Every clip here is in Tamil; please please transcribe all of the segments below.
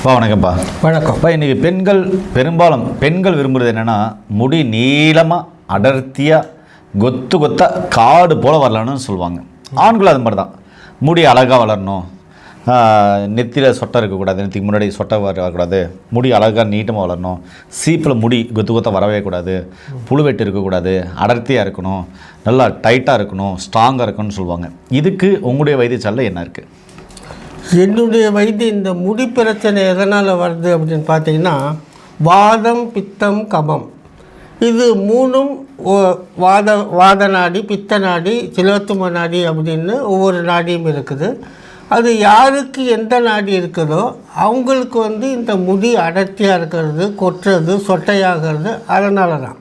அப்பா வணக்கம்ப்பா. வணக்கம். அப்பா இன்றைக்கி பெண்கள் பெரும்பாலும் பெண்கள் விரும்புகிறது என்னென்னா முடி நீளமாக அடர்த்தியாக கொத்து கொத்தா காடு போல் வரலான்னு சொல்லுவாங்க. ஆண்கள் அது மாதிரி தான் முடி அழகாக வளரணும். நெத்தியில் சொட்டை இருக்கக்கூடாது நெத்திக்கு முன்னாடி சொட்டை வரக்கூடாது. முடி அழகாக நீட்டமாக வளரணும். சீப்பில் முடி கொத்து கொத்த வரவே கூடாது. புழுவெட்டு இருக்கக்கூடாது. அடர்த்தியாக இருக்கணும். நல்லா டைட்டாக இருக்கணும். ஸ்ட்ராங்காக இருக்கணும்னு சொல்லுவாங்க. இதுக்கு உங்களுடைய வைத்தியசாலையில் என்ன இருக்குது என்னுடைய வயது இந்த முடி பிரச்சனை எதனால் வருது அப்படின்னு பார்த்தீங்கன்னா வாதம் பித்தம் கபம். இது மூணும் வாத வாத நாடி பித்த நாடி சிலோத்தும நாடி அப்படின்னு ஒவ்வொரு நாடியும் இருக்குது. அது யாருக்கு எந்த நாடி இருக்குதோ அவங்களுக்கு வந்து இந்த முடி அடர்த்தியாக இருக்கிறது கொட்டுறது சொட்டையாகிறது அதனால தான்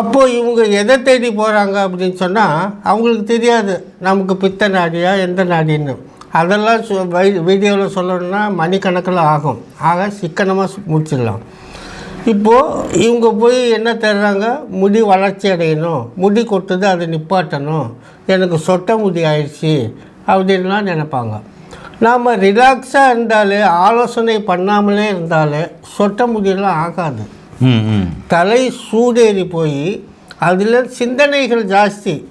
அப்போது இவங்க எதை தேடி போகிறாங்க அப்படின்னு சொன்னால் அவங்களுக்கு தெரியாது நமக்கு பித்த நாடியா எந்த நாடின்னு. அதெல்லாம் சொ வீடியோவில் சொல்லணும்னா மணிக்கணக்கில் ஆகும். ஆக சிக்கனமாக முடிச்சிடலாம். இப்போது இவங்க போய் என்ன தேடுறாங்க? முடி வளர்ச்சி அடையணும். முடி கொட்டுது அதை நிப்பாட்டணும். எனக்கு சொட்ட முடி ஆயிடுச்சு அப்படின்லாம் நினைப்பாங்க. நாம் ரிலாக்ஸாக இருந்தாலே ஆலோசனை பண்ணாமலே இருந்தாலே சொட்ட முடியெல்லாம் ஆகாது. தலை சூடேறி போய் அதில் சிந்தனைகள் ஜாஸ்தி.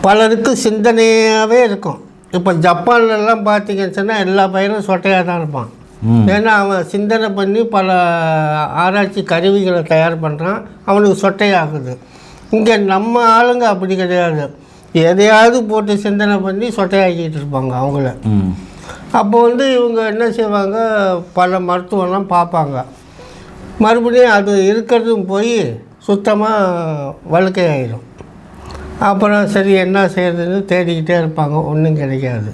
பலருக்கு சிந்தனையாகவே இருக்கும். இப்போ ஜப்பான்லலாம் பார்த்தீங்கன்னு சொன்னால் எல்லா பையனும் சொட்டையாக தான் இருப்பான். ஏன்னா அவன் சிந்தனை பண்ணி பல ஆராய்ச்சி கருவிகளை தயார் பண்ணுறான் அவனுக்கு சொட்டையாகுது. இங்கே நம்ம ஆளுங்க அப்படி கிடையாது. எதையாவது போட்டு சிந்தனை பண்ணி சொட்டையாக்கிட்டு இருப்பாங்க அவங்கள. அப்போ வந்து இவங்க என்ன செய்வாங்க? பல மருத்துவம்லாம் பார்ப்பாங்க. மறுபடியும் அது இருக்கிறதும் போய் சுத்தமாக வழுக்கை ஆயிடும் அப்புறம் சரி என்ன செய்யறதுன்னு தேடிக்கிட்டே இருப்பாங்க. ஒன்றும் கிடைக்காது.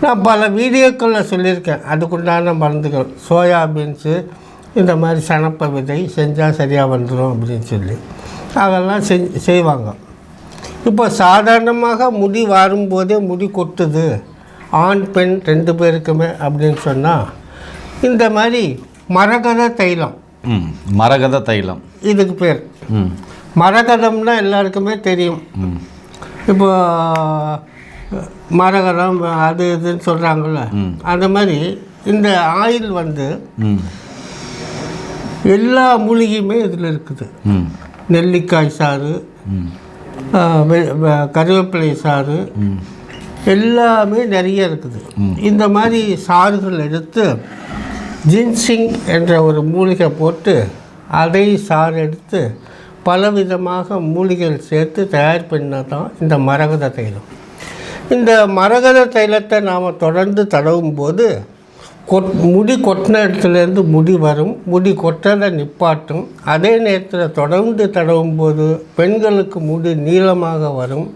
நான் பல வீடியோக்களில் சொல்லியிருக்கேன். அதுக்குண்டான மருந்துகள். சோயா பீன்ஸு இந்த மாதிரி சனப்ப விதை செஞ்சால் சரியாக வந்துடும் அப்படின்னு சொல்லி. அதெல்லாம் செஞ் செய்வாங்க. இப்போ சாதாரணமாக முடி வரும்போதே முடி கொட்டுது. ஆண் பெண் ரெண்டு பேருக்குமே அப்படின்னு சொன்னால் இந்த மாதிரி மரகத தைலம். ம் மரகத தைலம். இதுக்கு பேர். ம். மரகதம்னா எல்லாருக்குமே தெரியும். இப்போ மரகதம் அது இதுன்னு சொல்கிறாங்கல்ல அந்த மாதிரி இந்த ஆயில் வந்து எல்லா மூலிகையுமே இதில் இருக்குது. நெல்லிக்காய் சாறு கருவேப்பிலை சாறு எல்லாமே நிறைய இருக்குது. இந்த மாதிரி சாறுகள் எடுத்து ஜின்சிங் என்ற ஒரு மூலிகை போட்டு அதை சாறு எடுத்து பலவிதமாக மூலிகைகள் சேர்த்து தயார் பண்ணால் தான் இந்த மரகத தைலம். இந்த மரகத தைலத்தை நாம் தொடர்ந்து தடவும் போது கொட் முடி கொட்டின இடத்துலேருந்து முடி வரும் முடி கொட்டதை நிப்பாட்டும். அதே நேரத்தில் தொடர்ந்து தடவும் போது பெண்களுக்கு முடி நீளமாக வரும்.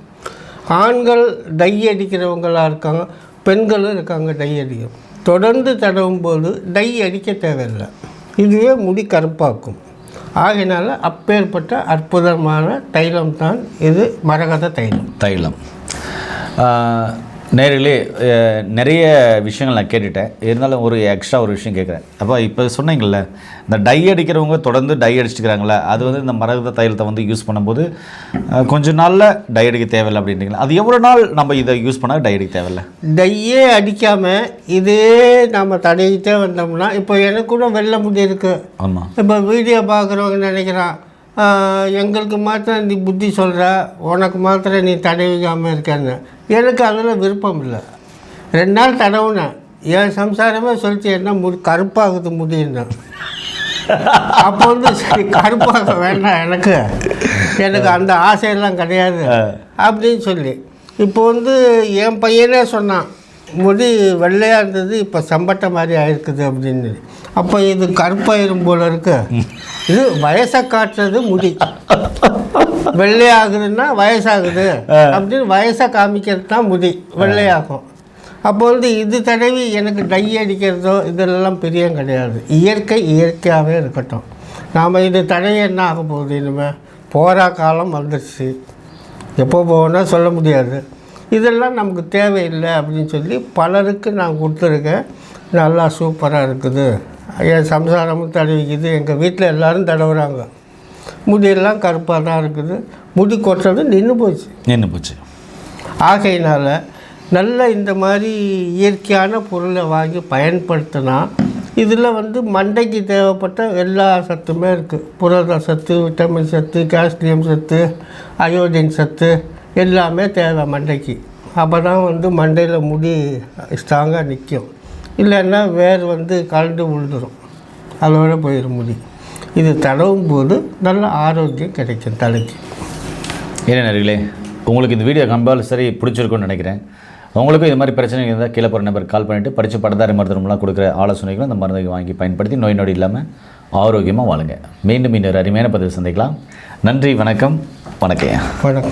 ஆண்கள் டை அடிக்கிறவங்களாக இருக்காங்க பெண்களும் இருக்காங்க டை அடிக்கும். தொடர்ந்து தடவும் போது டை அடிக்க தேவையில்லை. இதுவே முடி கருப்பாக்கும். ஆகினால அப்பேற்பட்ட அற்புதமான தைலம் தான் இது மரகத தைலம். தைலம். நேரிலே நிறைய விஷயங்கள் நான் கேட்டுட்டேன். இருந்தாலும் ஒரு எக்ஸ்ட்ரா ஒரு விஷயம் கேட்குறேன். அப்போ இப்போ சொன்னீங்கல்ல இந்த டை அடிக்கிறவங்க தொடர்ந்து டை அடிச்சுக்கிறாங்களே? அது வந்து இந்த மரகத தைலத்தை வந்து யூஸ் பண்ணும்போது அஹ், கொஞ்ச நாளில் டை அடிக்க தேவையில்லை அப்படின்றீங்களா? அது எவ்வளோ நாள் நம்ம இதை யூஸ் பண்ணால் டை அடிக்க தேவையில்ல? டையே அடிக்காமல் இதே நம்ம தடவிக்கிட்டே வந்தோம்னா இப்போ எனக்கு கூட வெள்ளை முடி இருக்குது ஆமாம் இப்போ வீடியோ பார்க்குறவங்க நினைக்கிறான் "ஆஹ், எங்களுக்கு மாத்திரம் நீ புத்தி சொல்கிற உனக்கு மாத்திரம் நீ தடவிக்காமல் இருக்கேன்னு. எனக்கு அதில் விருப்பம் இல்லை. ரெண்டு நாள் தடவுனேன் என் சம்சாரமே சொல்லிச்சு என்ன முடி கருப்பாகுது முடியுன்னு அப்போ வந்து சரி கருப்பாக வேண்டாம் எனக்கு. எனக்கு அந்த ஆசையெல்லாம் கிடையாது. அப்படின்னு சொல்லி. இப்போ வந்து என் பையனே சொன்னான் முடி வெள்ளையாக இருந்தது இப்போ சம்பட்ட மாதிரி ஆயிருக்குது அப்படின்னு. அப்போ இது கருப்பாயிரும் போல இருக்கு. இது வயசை காட்டுறது முடி. வெள்ளையாகுதுன்னா வயசாகுது அப்படின்னு வயசை காமிக்கிறது தான் முடி. வெள்ளையாகும். அப்போ வந்து இது தடவி எனக்கு டை அடிக்கிறதோ இதெல்லாம் பிரியம் கிடையாது. இயற்கை இயற்கையாகவே இருக்கட்டும். நாம் இது தடவி என்ன ஆக போகுது இனிமேல் போரா காலம் வந்துடுச்சு எப்போ போகணும்னா சொல்ல முடியாது. இதெல்லாம் நமக்கு தேவையில்லை அப்படின்னு சொல்லி பலருக்கு நான் கொடுத்துருக்கேன். நல்லா சூப்பராக இருக்குது. என் சம்சாரமும் தடவிக்குது எங்கள் வீட்டில் எல்லோரும் தடவுறாங்க முடியெல்லாம் கருப்பாக தான் இருக்குது. முடி கொட்டுறது நின்று போச்சு. நின்று போச்சு. ஆகையினால் நல்ல இந்த மாதிரி இயற்கையான பொருளை வாங்கி பயன்படுத்தினா இதில் வந்து மண்டைக்கு தேவைப்பட்ட எல்லா சத்துமே இருக்குது புரத சத்து விட்டமின் சத்து கால்சியம் சத்து அயோடின் சத்து எல்லாமே தேவை மண்டைக்கு. அப்போ தான் வந்து மண்டையில் முடி ஸ்ட்ராங்காக நிற்கும் இல்லைன்னா வேர் வந்து கலண்டு விழுந்துடும் அதோட போயிடும் முடி. இது தடவும் போது நல்ல ஆரோக்கியம் கிடைக்கும் தலைக்கு. ஏன்னா நேர்களே உங்களுக்கு இந்த வீடியோ கம்பல்சரி பிடிச்சிருக்கும்னு நினைக்கிறேன். உங்களுக்கும் இது மாதிரி பிரச்சனை இருந்தால் கீழே போகிற நம்பர் கால் பண்ணிவிட்டு படித்து படதாரி மருத்துவம்லாம் கொடுக்குற ஆலோசனைகளும் அந்த மருந்துகளை வாங்கி பயன்படுத்தி நோய் நொடி இல்லாமல் ஆரோக்கியமாக வாழுங்க. மீண்டும் இன்னொரு அருமையான பதிவு சந்திக்கலாம். நன்றி வணக்கம் வணக்கம். வணக்கம்.